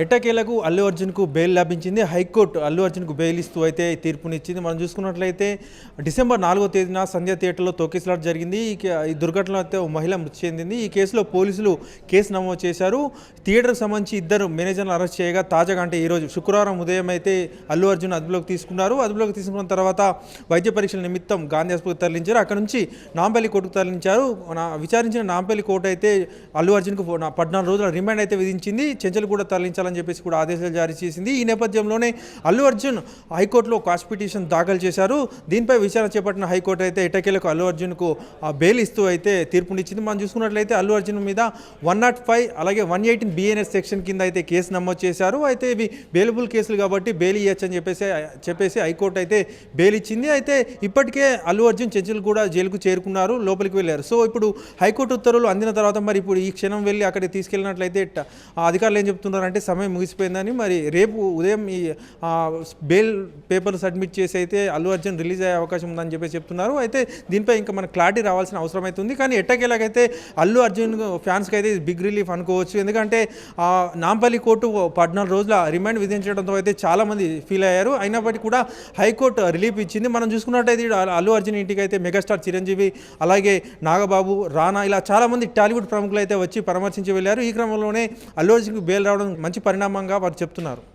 ఎట్టకేలకు అల్లు అర్జున్కు బెయిల్ లభించింది. హైకోర్టు అల్లు అర్జున్కు బెయిల్ ఇస్తూ అయితే తీర్పునిచ్చింది. మనం చూసుకున్నట్లయితే డిసెంబర్ నాలుగో తేదీన సంధ్య థియేటర్లో తోకేసలాట జరిగింది. ఈ దుర్ఘటన దుర్ఘటనలో అయితే ఓ మహిళ మృతి చెందింది. ఈ కేసులో పోలీసులు కేసు నమోదు చేశారు. థియేటర్కు సంబంధించి ఇద్దరు మేనేజర్లు అరెస్ట్ చేయగా తాజాగా అంటే ఈరోజు శుక్రవారం ఉదయం అయితే అల్లు అర్జున్ అదుపులోకి తీసుకున్నారు. అదుపులోకి తీసుకున్న తర్వాత వైద్య పరీక్షల నిమిత్తం గాంధీ ఆసుపత్రికి తరలించారు. అక్కడ నుంచి నాంపల్లి కోర్టుకు తరలించారు. నా విచారించిన నాంపల్లి కోర్టు అయితే అల్లు అర్జున్కు పద్నాలుగు రోజుల రిమాండ్ అయితే విధించింది. చెంచలు కూడా తరలించారు. తరలించాలని చెప్పేసి కూడా ఆదేశాలు జారీ చేసింది. ఈ నేపథ్యంలోనే అల్లు అర్జున్ హైకోర్టులో కాస్ట్ పిటిషన్ దాఖలు చేశారు. దీనిపై విచారణ చేపట్టిన హైకోర్టు అయితే ఇటకేలకు అల్లు అర్జున్కు ఆ బెయిల్ ఇస్తూ అయితే తీర్పునిచ్చింది. మనం చూసుకున్నట్లయితే అల్లు అర్జున్ మీద వన్ నాట్ ఫైవ్ అలాగే వన్ ఎయిటీన్ బిఎన్ఎస్ సెక్షన్ కింద అయితే కేసు నమోదు చేశారు. అయితే ఇవి బెయిలబుల్ కేసులు కాబట్టి బెయిల్ ఇవ్వచ్చు అని చెప్పేసి చెప్పేసి హైకోర్టు అయితే బెయిల్ ఇచ్చింది అయితే ఇప్పటికే అల్లు అర్జున్ చెంచులు కూడా జైలుకు చేరుకున్నారు లోపలికి వెళ్ళారు. సో ఇప్పుడు హైకోర్టు ఉత్తర్వులు అందిన తర్వాత మరి ఇప్పుడు ఈ క్షణం వెళ్ళి అక్కడికి తీసుకెళ్ళినట్లయితే అధికారులు ఏం చెప్తున్నారంటే సమయం ముగిసిపోయిందని మరి రేపు ఉదయం ఈ బెయిల్ పేపర్ సబ్మిట్ చేసి అయితే అల్లు అర్జున్ రిలీజ్ అయ్యే అవకాశం ఉందని చెప్పేసి చెప్తున్నారు. అయితే దీనిపై ఇంకా మనకు క్లారిటీ రావాల్సిన అవసరం అయితే ఉంది. కానీ ఎట్టకేలాగైతే అల్లు అర్జున్ ఫ్యాన్స్కి అయితే బిగ్ రిలీఫ్ అనుకోవచ్చు. ఎందుకంటే నాంపల్లి కోర్టు పద్నాలుగు రోజుల రిమాండ్ విధించడంతో అయితే చాలామంది ఫీల్ అయ్యారు. అయినప్పటికీ కూడా హైకోర్టు రిలీఫ్ ఇచ్చింది. మనం చూసుకున్నట్టయితే అల్లు అర్జున్ ఇంటికి అయితే మెగాస్టార్ చిరంజీవి అలాగే నాగబాబు రానా ఇలా చాలామంది టాలీవుడ్ ప్రముఖులు అయితే వచ్చి పరామర్శించి వెళ్ళారు. ఈ క్రమంలోనే అల్లు అర్జున్కి బెయిల్ రావడం మంచి పరిణామంగా వారు చెప్తున్నారు.